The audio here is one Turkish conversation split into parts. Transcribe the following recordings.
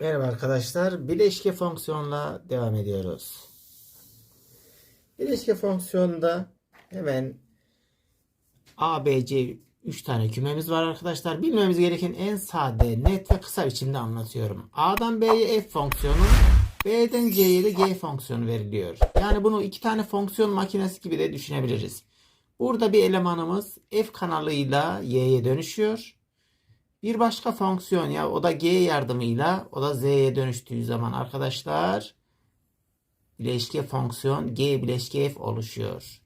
Merhaba arkadaşlar. Bileşke fonksiyonla devam ediyoruz. Bileşke fonksiyonda hemen A, B, C 3 tane kümemiz var arkadaşlar. Bilmemiz gereken en sade, net ve kısa biçimde anlatıyorum. A'dan B'ye f fonksiyonu, B'den C'ye de G fonksiyonu veriliyor. Yani bunu iki tane fonksiyon makinesi gibi de düşünebiliriz. Burada bir elemanımız f kanalıyla y'ye dönüşüyor. Bir başka fonksiyon ya o da g yardımıyla o da z'ye dönüştüğü zaman arkadaşlar bileşke fonksiyon g bileşke f oluşuyor.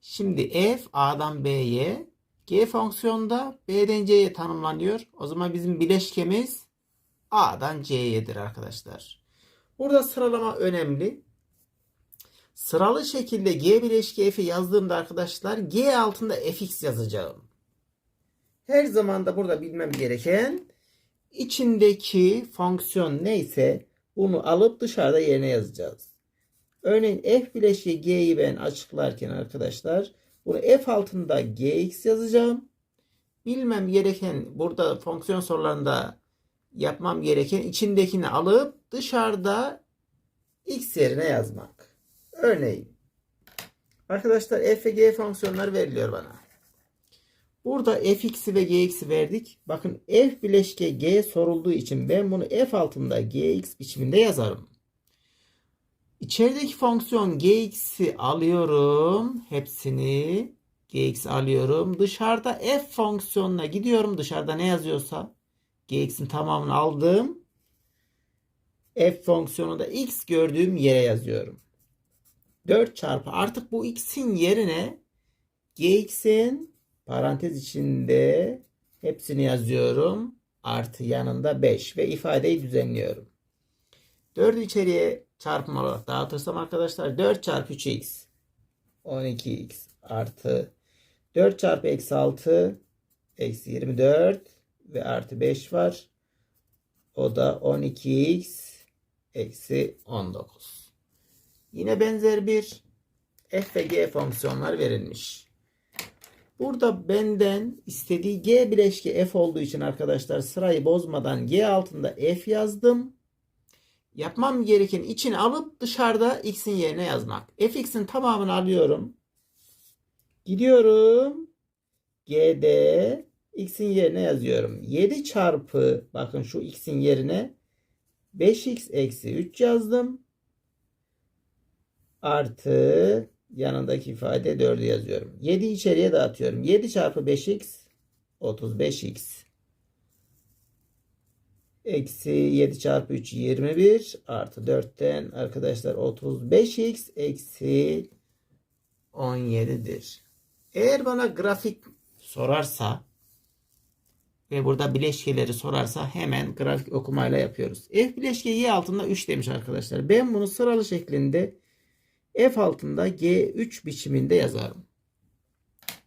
Şimdi f a'dan b'ye g fonksiyonda b'den c'ye tanımlanıyor. O zaman bizim bileşkemiz a'dan c'yedir arkadaşlar. Burada sıralama önemli. Sıralı şekilde g bileşke f'i yazdığımda arkadaşlar g altında fx yazacağım. Her zaman da burada bilmem gereken içindeki fonksiyon neyse bunu alıp dışarıda yerine yazacağız. Örneğin f bileşiği g'yi ben açıklarken arkadaşlar bunu f altında gx yazacağım. Bilmem gereken burada fonksiyon sorularında yapmam gereken içindekini alıp dışarıda x yerine yazmak. Örneğin arkadaşlar f ve g fonksiyonları veriliyor bana. Burada fx'i ve gx'i verdik. Bakın f bileşke g sorulduğu için ben bunu f altında gx biçiminde yazarım. İçerideki fonksiyon gx'i alıyorum. Hepsini gx alıyorum. Dışarıda f fonksiyonuna gidiyorum. Dışarıda ne yazıyorsa gx'in tamamını aldım. f fonksiyonunda x gördüğüm yere yazıyorum. 4 çarpı artık bu x'in yerine gx'in parantez içinde hepsini yazıyorum. Artı yanında 5 ve ifadeyi düzenliyorum. 4'ü içeriye çarpım olarak dağıtırsam arkadaşlar 4 çarpı 3x 12x artı 4 çarpı eksi 6 eksi 24 ve artı 5 var. O da 12x eksi 19. Yine benzer bir f ve g fonksiyonlar verilmiş. Burada benden istediği g bileşke f olduğu için arkadaşlar sırayı bozmadan g altında f yazdım. Yapmam gereken içini alıp dışarıda x'in yerine yazmak. fx'in tamamını alıyorum. Gidiyorum. g'de x'in yerine yazıyorum. 7 çarpı bakın şu x'in yerine 5x eksi 3 yazdım. Artı yanındaki ifade 4'ü yazıyorum. 7 içeriye dağıtıyorum. 7 çarpı 5x 35x. Eksi 7 çarpı 3 21 artı 4'ten arkadaşlar 35x eksi 17'dir. Eğer bana grafik sorarsa ve burada bileşkeleri sorarsa hemen grafik okumayla yapıyoruz. F bileşke y altında 3 demiş arkadaşlar. Ben bunu sıralı şeklinde F altında G3 biçiminde yazarım.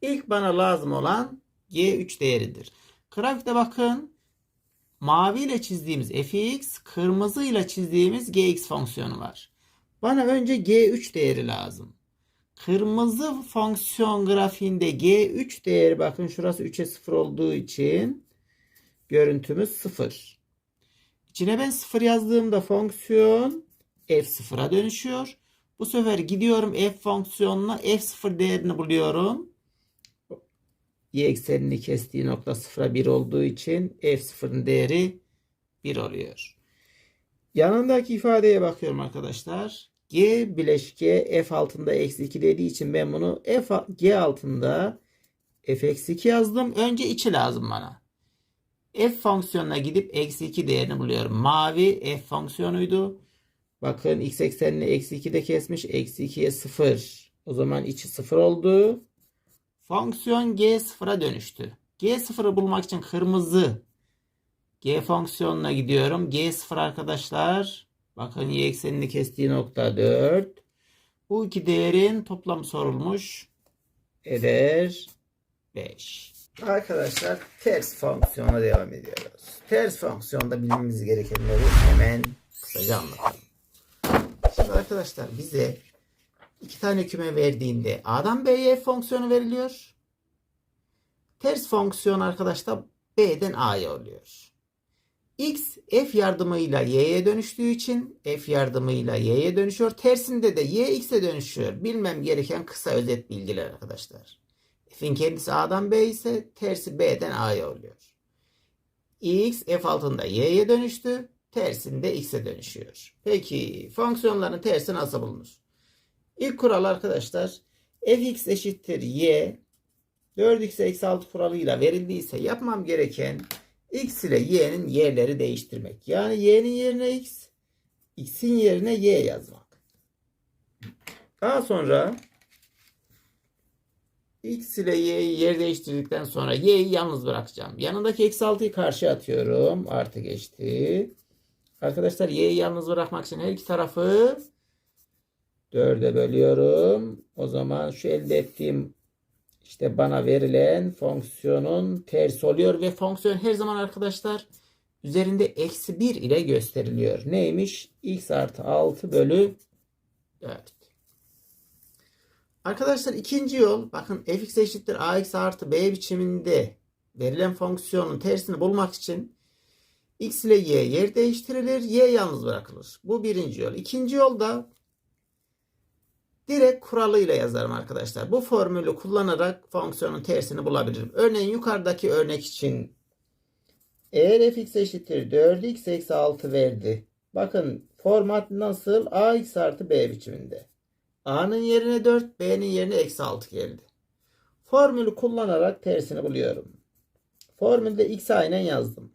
İlk bana lazım olan G3 değeridir. Grafikte bakın mavi ile çizdiğimiz fx, kırmızı ile çizdiğimiz gx fonksiyonu var. Bana önce G3 değeri lazım. Kırmızı fonksiyon grafiğinde G3 değeri bakın şurası 3'e 0 olduğu için görüntümüz 0. İçine ben 0 yazdığımda fonksiyon f0'a dönüşüyor. Bu sefer gidiyorum f fonksiyonuna f0 değerini buluyorum. Y eksenini kestiği nokta 0'a 1 olduğu için f0'ın değeri 1 oluyor. Yanındaki ifadeye bakıyorum arkadaşlar. G bileşke f altında eksi 2 dediği için ben bunu f g altında f eksi 2 yazdım. Önce içi lazım bana. f fonksiyonuna gidip eksi 2 değerini buluyorum. Mavi f fonksiyonuydu. Bakın x eksenini eksi 2 de kesmiş. Eksi 2'ye 0. O zaman içi 0 oldu. Fonksiyon g 0'a dönüştü. g 0'ı bulmak için kırmızı g fonksiyonuna gidiyorum. g 0 arkadaşlar. Bakın y eksenini kestiği nokta 4. Bu iki değerin toplamı sorulmuş. Eder 5. Arkadaşlar ters fonksiyona devam ediyoruz. Ters fonksiyonda bilmemiz gerekenleri hemen kısaca anlatalım. Şimdi arkadaşlar bize iki tane küme verdiğinde A'dan B'ye f fonksiyonu veriliyor. Ters fonksiyon arkadaşlar B'den A'ya oluyor. X f yardımıyla y'ye dönüştüğü için f yardımıyla y'ye dönüşüyor. Tersinde de y x'e dönüşüyor. Bilmem gereken kısa özet bilgiler arkadaşlar. F'in kendisi A'dan B ise tersi B'den A'ya oluyor. X f altında y'ye dönüştü. Tersinde x'e dönüşüyor. Peki fonksiyonların tersi nasıl bulunur? İlk kural arkadaşlar fx eşittir y 4x eksi 6 kuralıyla verildiyse yapmam gereken x ile y'nin yerleri değiştirmek. Yani y'nin yerine x, x'in yerine y yazmak. Daha sonra x ile y'yi yer değiştirdikten sonra y'yi yalnız bırakacağım. Yanındaki eksi 6'yı karşıya atıyorum. Artı geçti. Arkadaşlar y'yi yalnız bırakmak için her iki tarafı 4'e bölüyorum. O zaman şu elde ettiğim işte bana verilen fonksiyonun tersi oluyor ve fonksiyon her zaman arkadaşlar üzerinde eksi 1 ile gösteriliyor. Neymiş? x artı 6 bölü 4. Arkadaşlar ikinci yol bakın fx eşittir ax artı b biçiminde verilen fonksiyonun tersini bulmak için x ile y yer değiştirilir. Y yalnız bırakılır. Bu birinci yol. İkinci yol da direkt kuralıyla yazarım arkadaşlar. Bu formülü kullanarak fonksiyonun tersini bulabilirim. Örneğin yukarıdaki örnek için eğer fx eşittir 4x eksi 6 verdi. Bakın format nasıl? ax artı b biçiminde. a'nın yerine 4, b'nin yerine eksi 6 geldi. Formülü kullanarak tersini buluyorum. Formülde x aynen yazdım.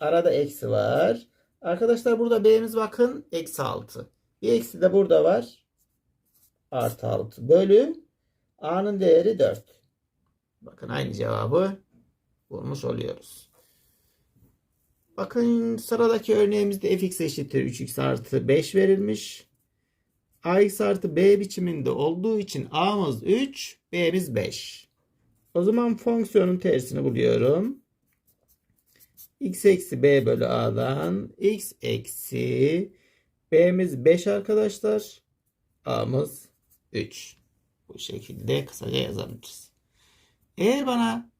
Arada eksi var. Arkadaşlar burada b'miz bakın eksi 6. Bir eksi de burada var artı 6 bölü a'nın değeri 4. Bakın aynı cevabı bulmuş oluyoruz. Bakın sıradaki örneğimizde fx eşittir 3x artı 5 verilmiş. ax artı b biçiminde olduğu için a'mız 3, b'miz 5. O zaman fonksiyonun tersini buluyorum. X eksi b bölü a'dan x eksi b'miz 5 arkadaşlar. a'mız 3. Bu şekilde kısaca yazabiliriz. Eğer bana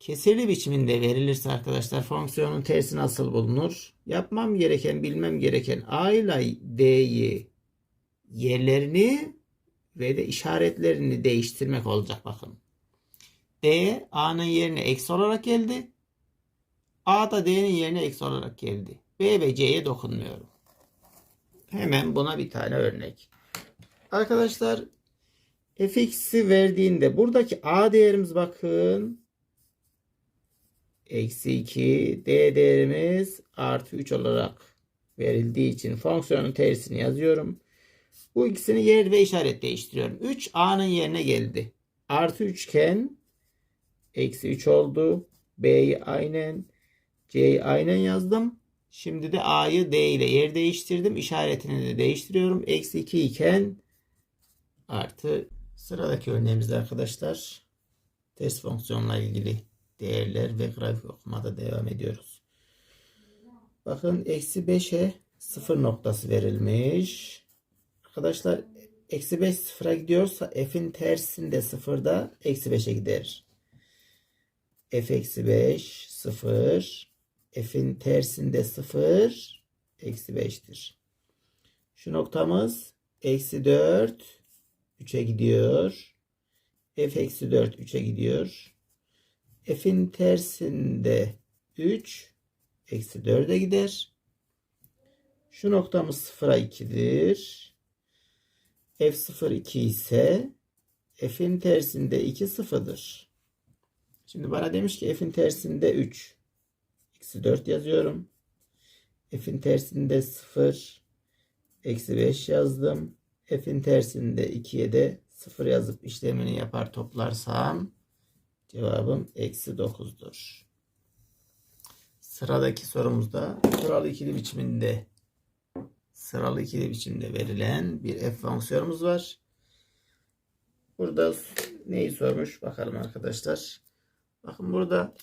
kesirli biçiminde verilirse arkadaşlar fonksiyonun tersi nasıl bulunur? Yapmam gereken, bilmem gereken a ile d'yi yerlerini ve de işaretlerini değiştirmek olacak bakın. D a'nın yerine eksi olarak geldi. A da D'nin yerine eksi olarak geldi. B ve C'ye dokunmuyorum. Hemen buna bir tane örnek. Arkadaşlar fx'i verdiğinde buradaki a değerimiz bakın eksi 2 d değerimiz artı 3 olarak verildiği için fonksiyonun tersini yazıyorum. Bu ikisini yer ve işaret değiştiriyorum. 3 a'nın yerine geldi. Artı 3 iken eksi 3 oldu. B'yi aynen C'yi aynen yazdım. Şimdi de A'yı D ile yer değiştirdim. İşaretini de değiştiriyorum. Eksi 2 iken artı sıradaki örneğimizde arkadaşlar test fonksiyonla ilgili değerler ve grafik okumada devam ediyoruz. Bakın eksi 5'e 0 noktası verilmiş. Arkadaşlar eksi 5 sıfıra gidiyorsa f'in tersinde sıfırda eksi 5'e gider. f eksi 5 0 f'in tersinde 0 eksi 5'tir. Şu noktamız eksi 4 3'e gidiyor. F eksi 4 3'e gidiyor. F'in tersinde 3 eksi 4'e gider. Şu noktamız 0'a 2'dir. F0 2 ise F'in tersinde 2 0'dır. Şimdi bana demiş ki F'in tersinde 3. Eksi 4 yazıyorum. F'in tersinde 0. Eksi 5 yazdım. F'in tersinde 2'ye de 0 yazıp işlemini yapar toplarsam cevabım eksi 9'dur. Sıradaki sorumuzda sıralı ikili biçiminde sıralı ikili biçimde verilen bir f fonksiyonumuz var. Burada neyi sormuş bakalım arkadaşlar. Bakın burada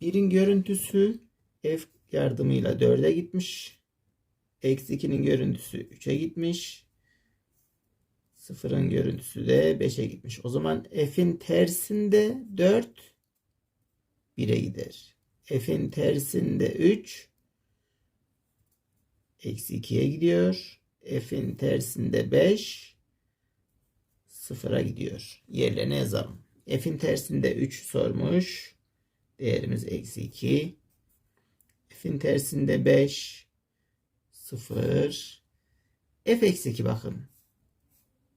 birin görüntüsü f yardımıyla 4'e gitmiş. Eksi 2'nin görüntüsü 3'e gitmiş. Sıfırın görüntüsü de 5'e gitmiş. O zaman f'in tersinde 4 1'e gider. F'in tersinde 3 Eksi 2'ye gidiyor. F'in tersinde 5 sıfıra gidiyor. Yerlerine yazalım. F'in tersinde 3 sormuş. Değerimiz eksi 2. F'in tersinde 5 0 F eksi 2 bakın.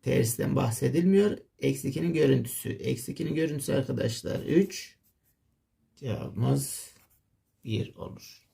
Tersten bahsedilmiyor. Eksi 2'nin görüntüsü. Eksi 2'nin görüntüsü arkadaşlar 3. Cevabımız 1 olur.